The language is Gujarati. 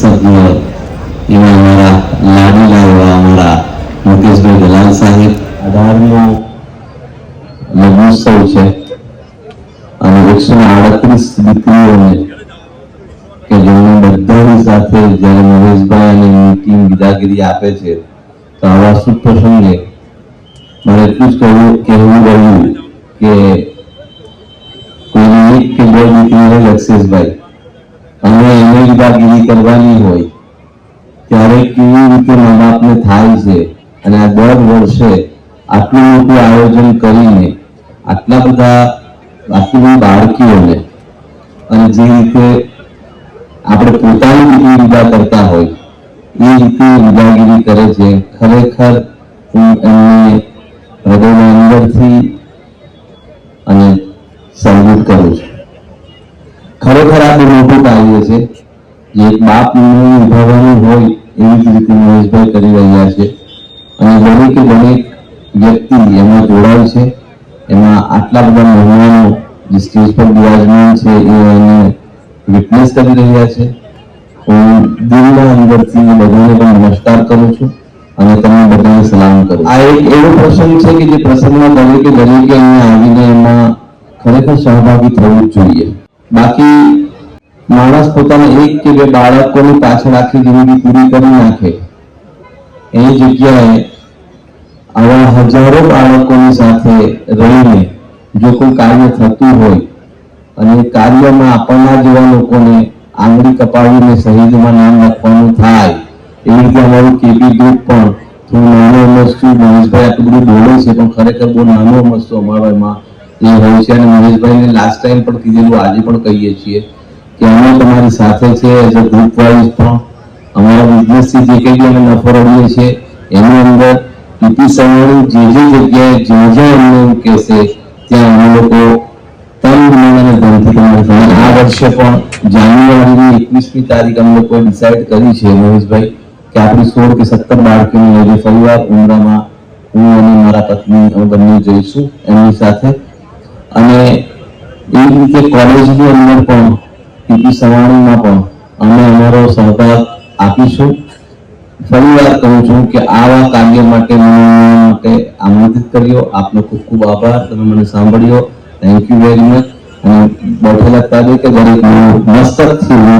સભ્ય એવા અમારા લાડીલા એવા અમારા મુકેશભાઈ દલાલ સાહેબ. અઢારમો લગ્નોત્સવ છે. અને એકસો આડત્રીસ દીકરીઓને કે જેમને બધાની સાથે જ્યારે મહેશભાઈ અને એમની ટીમ વિદાગીરી આપે છે, તો આવા શુભ પ્રસંગે મારે એટલું જ કહેવું કહેવું રહ્યું કે કોઈની એક કે બે દીકરીઓને લક્ષેશભાઈ એને કરવાની હોય, ત્યારે કેવી રીતે મા બાપને થાય છે અને આ દર વર્ષે આટલું મોટું આયોજન કરીને આટલા બધા આટલી બધી બાળકીઓને અને જે રીતે આપણે પોતાની રીતે વિદા કરતા હોય, એ રીતે વિદાગીરી કરે છે. ખરેખર હું એમને હૃદયના અંદરથી અને સેલ્યુટ કરું છું. ખરેખર આ મોટું કાર્ય છે. જે એક બાપ નિભાવવાનું હોય એવી જ રીતે મહેશભાઈ કરી રહ્યા છે. અને દરેકે દરેક વ્યક્તિ એમાં જોડાય છે એમાં આટલા બધા મહેમાનો જે સ્ટેજ પર બિરાજમાન છે એ એને વિટનેસ કરી રહ્યા છે. હું દિલના અંદરથી બધાને પણ નમસ્કાર કરું છું અને તમે બધાને સલામ કરું આ એક એવો પ્રસંગ છે કે જે પ્રસંગમાં દરેકે દરેકે અહીંયા આવીને એમાં ખરેખર સહભાગી થવું જ જોઈએ. બાકી માણસ પોતાના એક કે બે બાળકોની પાછળ આખી જિંદગી પૂરી કરી નાખે. એ જગ્યાએ આવા હજારો બાળકોની સાથે રહીને જો કોઈ કાર્ય થતું હોય અને કાર્યમાં આપણના જેવા લોકોને આંગળી કપાવીને શહીદમાં નામ લખવાનું થાય એવી રીતે અમારું કેપી ગ્રુપ પણ થોડું નાનો અમસ્તું મહેશભાઈ આટલું બધું બોલે છે, પણ ખરેખર બહુ નાનો અમસ્તું અમારો એમાં. એ હોય છે. અને મહેશભાઈને લાસ્ટ ટાઈમ પણ કીધેલું, આજે પણ કહીએ છીએ. કે અમે તમારી સાથે છે ગ્રુપ વાઇઝ પણ અમારા બિઝનેસથી જે કંઈ અમે નફો રડીએ છીએ, એની અંદર પીપી જે જે જગ્યાએ જ્યાં જ્યાં અમને એવું કહેશે, ત્યાં અમે લોકો આ વર્ષે પણ જાન્યુઆરીની એકવીસમી તારીખ અમે લોકોએ ડિસાઇડ કરી છે, મહેશભાઈ, કે આપણી સોળ કે સત્તર બાળકીની લઈને ફરીવાર ઉમરામાં હું અને મારા પત્ની અમે બંને જઈશું એમની સાથે. અને એ રીતે કોલેજની અંદર પણ સવાણીમાં પણ અમે અમારો સહભાગ આપીશું. ફરી વાર કહું છું કે આવા કાર્ય માટે માટે આમંત્રિત કર્યો. આપનો ખૂબ ખૂબ આભાર. તમે મને સાંભળ્યો. થેન્ક યુ વેરી મચ અને બેઠેલા તારીખે દરેક મસ્તકથી